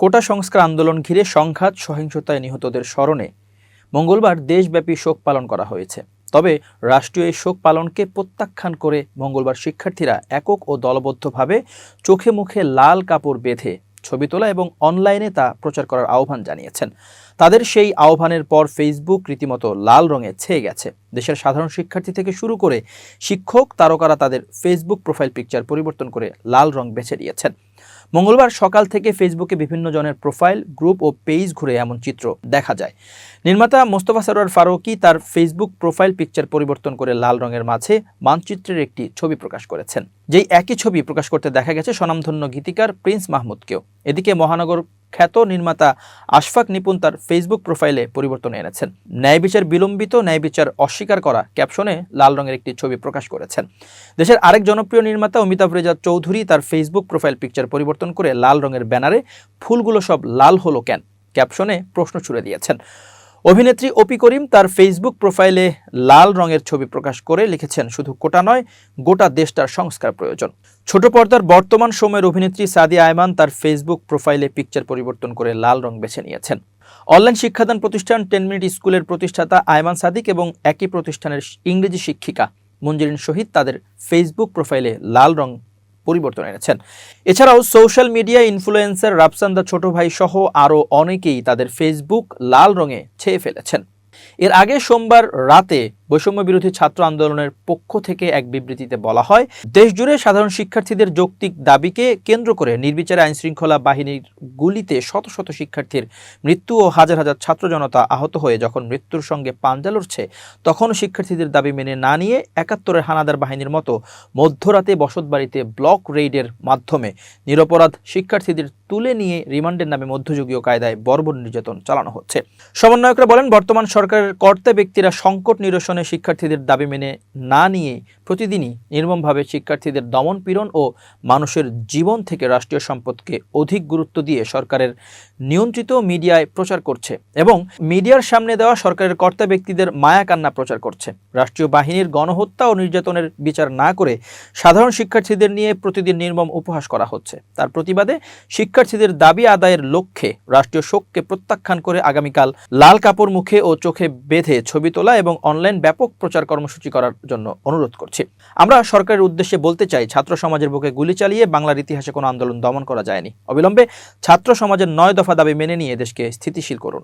কোটা সংস্কার আন্দোলন ঘিরে সংঘাত, সহিংসতায় নিহতদের স্মরণে মঙ্গলবার দেশব্যাপী শোক পালন করা হয়েছে। তবে রাষ্ট্রীয় এই শোক পালনকে প্রত্যাখ্যান করে মঙ্গলবার শিক্ষার্থীরা একক ও দলবদ্ধভাবে চোখে মুখে লাল কাপড় বেঁধে ছবি তোলা এবং অনলাইনে তা প্রচার করার আহ্বান জানিয়েছেন। তাদের সেই আহ্বানের পর ফেসবুক রীতিমতো লাল রঙে ছেয়ে গেছে। দেশের সাধারণ শিক্ষার্থী থেকে শুরু করে শিক্ষক, তারকারা তাদের ফেসবুক প্রোফাইল পিকচার পরিবর্তন করে লাল রং বেছে নিয়েছেন। মঙ্গলবার সকাল থেকে ফেসবুকে বিভিন্ন জনের প্রোফাইল, গ্রুপ ও পেজ ঘুরে এমন চিত্র দেখা যায়। নির্মাতা মোস্তফা সরোয়ার ফারুকি তার ফেসবুক প্রোফাইল পিকচার পরিবর্তন করে লাল রঙের মাঝে মানচিত্রের একটি ছবি প্রকাশ করেছেন। যেই একই ছবি প্রকাশ করতে দেখা গেছে, স্বনামধন্য গীতিকার প্রিন্স মাহমুদকেও। এদিকে মহানগর খ্যাত নির্মাতা আশফাক নিপুন তার ফেসবুক প্রোফাইলে পরিবর্তন এনেছেন। ন্যায় বিচার বিলম্বিত, ন্যায় বিচার অস্বীকার করা ক্যাপশনে লাল রঙের একটি ছবি প্রকাশ করেছেন। দেশের আরেক জনপ্রিয় নির্মাতা অমিতাভ রেজা চৌধুরী তার ফেসবুক প্রোফাইল পিকচার পরিবর্তন করে লাল রঙের ব্যানারে, ফুলগুলো সব লাল হলো কেন? ক্যাপশনে প্রশ্ন ছুড়ে দিয়েছেন। অভিনেত্রী অপি করিম তার ফেসবুক প্রোফাইলে লাল রঙের ছবি প্রকাশ করে লিখেছেন, শুধু কোটা নয়, গোটা দেশটার সংস্কার প্রয়োজন। ছোট পর্দার বর্তমান সময়ের অভিনেত্রী সাদিয়া আয়মান তার ফেসবুক প্রোফাইলে পিকচার পরিবর্তন করে লাল রং বেছে নিয়েছেন। অনলাইন শিক্ষাদান প্রতিষ্ঠান টেন মিনিট স্কুলের প্রতিষ্ঠাতা আয়মান সাদিক এবং একই প্রতিষ্ঠানের ইংরেজি শিক্ষিকা মঞ্জুরিন শহীদ তাদের ফেসবুক প্রোফাইলে লাল রং পরিবর্তন এনেছেন। এছাড়াও সোশ্যাল মিডিয়া ইনফ্লুয়েন্সার রাফসান্দা ছোট ভাই সহ আরও অনেকেই তাদের ফেসবুক লাল রঙে ছেয়ে ফেলেছেন। এর আগে সোমবার রাতে বৈষম্য বিরোধী ছাত্র আন্দোলনের পক্ষ থেকে এক বিবৃতিতে বলা হয়, দেশজুড়ে সাধারণ শিক্ষার্থীদের যৌক্তিক দাবিকে কেন্দ্র করে নির্বিচারে আইনশৃঙ্খলা বাহিনীর গুলিতে শত শত শিক্ষার্থীর মৃত্যু ও হাজার হাজার ছাত্র জনতা আহত হয়ে যখন মৃত্যুর সঙ্গে পাঞ্জা লড়ছে, তখন শিক্ষার্থীদের দাবি মেনে না নিয়ে একাত্তরের হানাদার বাহিনীর মতো মধ্যরাতে বসতবাড়িতে ব্লক রেইডের মাধ্যমে নিরপরাধ শিক্ষার্থীদের তুলে নিয়ে রিমান্ডের নামে মধ্যযুগীয় কায়দায় বর্বর নির্যাতন চালানো হচ্ছে। সমন্বয়করা বলেন, বর্তমান সরকারের কর্তা ব্যক্তিরা সংকট নিরসনে শিক্ষার্থীদের দাবি মেনে না নিয়ে প্রতিদিনই নির্মমভাবে শিক্ষার্থীদের দমন পীড়ন ও মানুষের জীবন থেকে রাষ্ট্রীয় সম্পদকে অধিক গুরুত্ব দিয়ে সরকারের নিয়ন্ত্রিত মিডিয়ায় প্রচার করছে এবং মিডিয়ার সামনে দেওয়া সরকারের কর্তা ব্যক্তিদের মায়া কান্না প্রচার করছে। রাষ্ট্রীয় বাহিনীর গণহত্যা ও নির্যাতনের বিচার না করে সাধারণ শিক্ষার্থীদের নিয়ে প্রতিদিন নির্মম উপহাস করা হচ্ছে। তার প্রতিবাদে শিক্ষার্থীদের দাবি আদায়ের লক্ষ্যে রাষ্ট্রীয় শোককে প্রত্যাখ্যান করে আগামীকাল লাল কাপড় মুখে ও চোখে বেঁধে ছবি তোলা এবং অনলাইন ব্যাপক প্রচার কর্মসূচি করার জন্য অনুরোধ করছি। আমরা সরকারের উদ্দেশ্যে বলতে চাই, ছাত্র সমাজের বুকে গুলি চালিয়ে বাংলার ইতিহাসে কোনো আন্দোলন দমন করা যায়নি। অবিলম্বে ছাত্র সমাজের নয় দফা দাবি মেনে নিয়ে দেশকে স্থিতিশীল করুন।